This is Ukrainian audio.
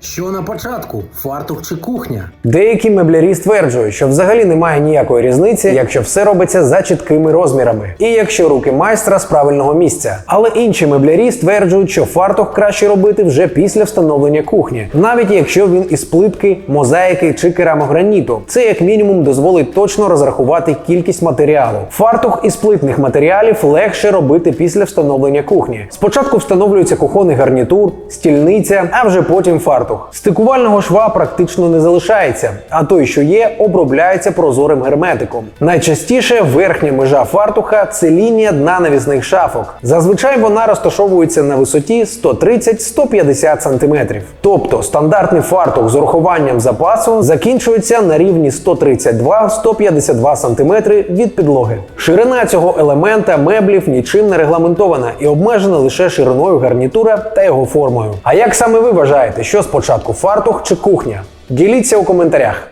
Що на початку? Фартух чи кухня? Деякі меблярі стверджують, що взагалі немає ніякої різниці, якщо все робиться за чіткими розмірами, і якщо руки майстра з правильного місця. Але інші меблярі стверджують, що фартух краще робити вже після встановлення кухні, навіть якщо він із плитки, мозаїки чи керамограніту. Це як мінімум дозволить точно розрахувати кількість матеріалу. Фартух із плитних матеріалів легше робити після встановлення кухні. Спочатку встановлюється кухонний гарнітур, стільниця, а вже потім фартух. Стикувального шва практично не залишається, а той, що є, обробляється прозорим герметиком. Найчастіше верхня межа фартуха це лінія дна навісних шафок. Зазвичай вона розташовується на висоті 130-150 см. Тобто стандартний фартух з урахуванням запасу закінчується на рівні 132-152 см від підлоги. Ширина цього елемента меблів нічим не регламентована і обмежена лише шириною гарнітура та його формою. А як саме ви вважаєте, що спочатку фартух чи кухня? Діліться у коментарях.